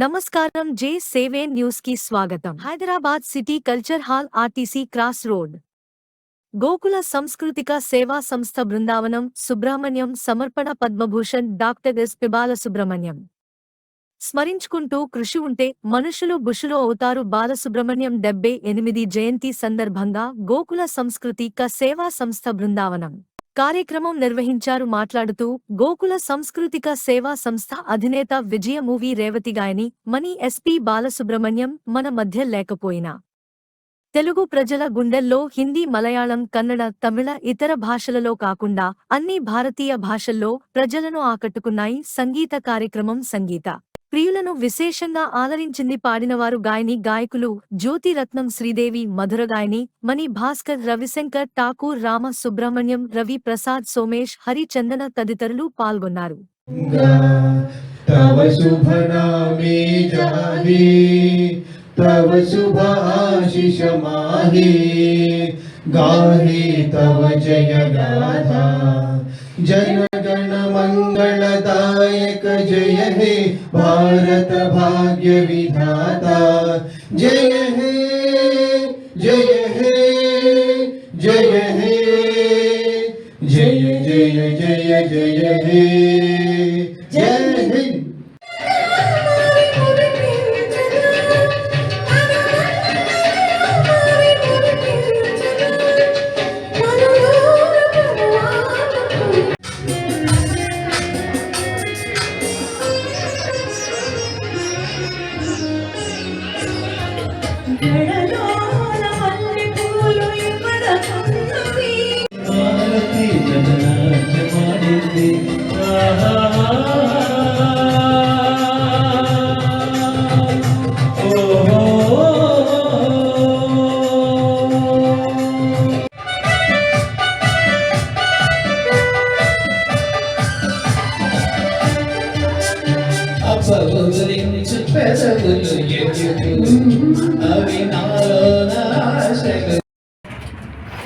నమస్కారం జే సేవే న్యూస్కి స్వాగతం. Hyderabad city culture hall RTC cross road. Gokula సంస్కృతిక సేవా సంస్థ బృందావనం సుబ్రహ్మణ్యం సమర్పణ పద్మభూషణ్ డాక్టర్ ఎస్ పిబాల సుబ్రహ్మణ్యం స్మరించుకుంటూ కృషి ఉంటే మనుషులు బుషులు అవుతారు బాలసుబ్రహ్మణ్యం డెబ్బై ఎనిమిది జయంతి సందర్భంగా గోకుల సంస్కృతిక సేవా సంస్థ బృందావనం. కార్యక్రమం నిర్వహించారు మాట్లాడుతూ గోకుల సాంస్కృతిక సేవా సంస్థ అధినేత విజయ మూవీ రేవతి గాయని మణి ఎస్పి బాలసుబ్రహ్మణ్యం మన మధ్య లేకపోయినా. తెలుగు ప్రజల గుండెల్లో హిందీ మలయాళం కన్నడ తమిళ ఇతర భాషలలో కాకుండా అన్ని భారతీయ భాషల్లో ప్రజలను ఆకట్టుకున్నాయి సంగీత కార్యక్రమం సంగీత. ప్రియులను విశేషంగా ఆలరించింది పాడినవారు గాయని గాయకులు జ్యోతిరత్నం శ్రీదేవి మధుర గాయని మణి భాస్కర్ రవిశంకర్ ఠాకూర్ రామ సుబ్రహ్మణ్యం రవి ప్రసాద్ సోమేష్ హరిచందన తదితరులు పాల్గొన్నారు तव शुभ नामे जाहे तव शुभ आशिष माहे गाहे तव जय गाथा जन गण मंगलदायक जय हे भारत भाग्य विधाता। जय हे जय हे जय हे जय जय जय जय हे। జనరాజ్యమాడింది ఆహా!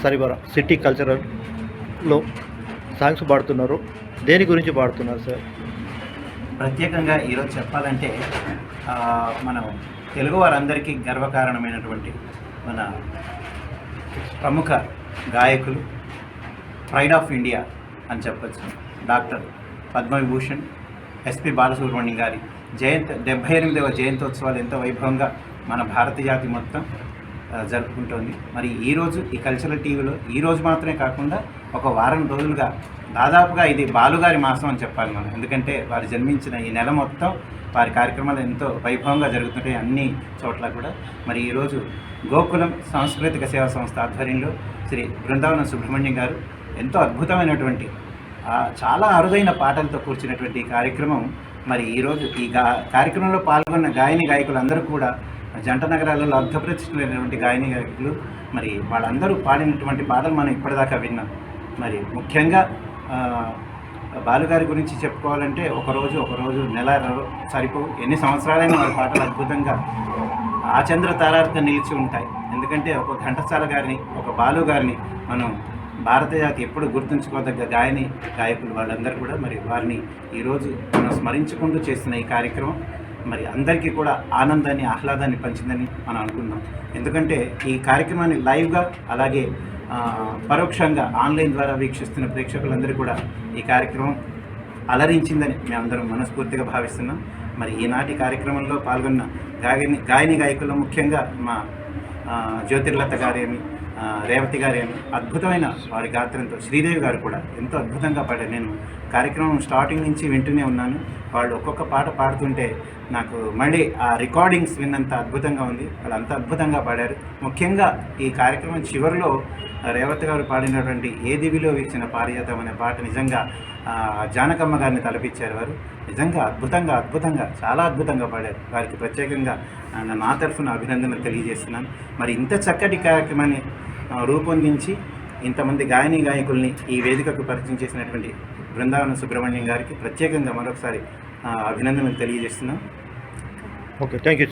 సరిబరా సిటీ కల్చరల్లో సాంగ్స్ పాడుతున్నారు. దేని గురించి పాడుతున్నారు సార్? ప్రత్యేకంగా ఈరోజు చెప్పాలంటే మనం తెలుగు వారందరికీ గర్వకారణమైనటువంటి మన ప్రముఖ గాయకులు ప్రైడ్ ఆఫ్ ఇండియా అని చెప్పొచ్చు. డాక్టర్ పద్మవిభూషణ్ ఎస్పి బాలసుబ్రహ్మణ్యం గారి జయంతి డెబ్బై ఎనిమిదవ జయంతోత్సవాలు ఎంతో వైభవంగా మన భారత జాతి మొత్తం జరుపుకుంటోంది. మరి ఈరోజు ఈ కల్చరల్ టీవీలో ఈ రోజు మాత్రమే కాకుండా ఒక వారం రోజులుగా దాదాపుగా ఇది బాలుగారి మాసం అని చెప్పాలి మనం. ఎందుకంటే వారు జన్మించిన ఈ నెల మొత్తం వారి కార్యక్రమాలు ఎంతో వైభవంగా జరుగుతుంటాయి అన్ని చోట్ల కూడా. మరి ఈరోజు గోకులం సాంస్కృతిక సేవా సంస్థ ఆధ్వర్యంలో శ్రీ బృందావనం సుబ్రహ్మణ్యం గారు ఎంతో అద్భుతమైనటువంటి చాలా అరుదైన పాటలతో కూర్చున్నటువంటి ఈ కార్యక్రమం. మరి ఈరోజు ఈ గా కార్యక్రమంలో పాల్గొన్న గాయని గాయకులందరూ కూడా జంట నగరాలలో అర్ధప్రతిష్ఠులైనటువంటి గాయని గాయకులు మరి వాళ్ళందరూ పాడినటువంటి పాటలు మనం ఇప్పటిదాకా విన్నాం. మరి ముఖ్యంగా బాలుగారి గురించి చెప్పుకోవాలంటే ఒకరోజు ఒకరోజు నెల సరిపో సరిపోవు. ఎన్ని సంవత్సరాలైనా వారి పాటలు అద్భుతంగా ఆచంద్ర తారార్థం నిలిచి ఉంటాయి. ఎందుకంటే ఒక ఘంటసాల గారిని ఒక బాలు గారిని మనం భారత జాతి ఎప్పుడు గుర్తుంచుకోదగ్గ గాయని గాయకులు వాళ్ళందరూ కూడా మరి వారిని ఈరోజు మనం స్మరించుకుంటూ చేస్తున్న ఈ కార్యక్రమం. మరి అందరికీ కూడా ఆనందాన్ని ఆహ్లాదాన్ని పంచిందని మనం అనుకుందాం. ఎందుకంటే ఈ కార్యక్రమాన్ని లైవ్గా అలాగే పరోక్షంగా ఆన్లైన్ ద్వారా వీక్షిస్తున్న ప్రేక్షకులందరూ కూడా ఈ కార్యక్రమం అలరించిందని మేమందరం మనస్ఫూర్తిగా భావిస్తున్నాం. మరి ఈనాటి కార్యక్రమంలో పాల్గొన్న గాయని గాయని గాయకుల్లో ముఖ్యంగా మా జ్యోతిర్లత గారేమి రేవతి గారేమి అద్భుతమైన వారి గాత్రంతో శ్రీదేవి గారు కూడా ఎంతో అద్భుతంగా పాడారు. నేను కార్యక్రమం స్టార్టింగ్ నుంచి వింటూనే ఉన్నాను. వాళ్ళు ఒక్కొక్క పాట పాడుతుంటే నాకు మళ్ళీ ఆ రికార్డింగ్స్ విన్నంత అద్భుతంగా ఉంది. వాళ్ళు అంత అద్భుతంగా పాడారు. ముఖ్యంగా ఈ కార్యక్రమం చివరిలో రేవతి గారు పాడినటువంటి ఏ దివిలో వీచిన పారిజాతం అనే పాట నిజంగా జానకమ్మ గారిని తలపించారు వారు. నిజంగా అద్భుతంగా అద్భుతంగా చాలా అద్భుతంగా పాడారు. వారికి ప్రత్యేకంగా నా తరఫున అభినందనలు తెలియజేస్తున్నాను. మరి ఇంత చక్కటి కార్యక్రమాన్ని రూపొందించి ఇంతమంది గాయని గాయకుల్ని ఈ వేదికకు పరిచయం చేసినటువంటి బృందావన సుబ్రహ్మణ్యం గారికి ప్రత్యేకంగా మరొకసారి అభినందనలు తెలియజేస్తున్నాం. Okay thank you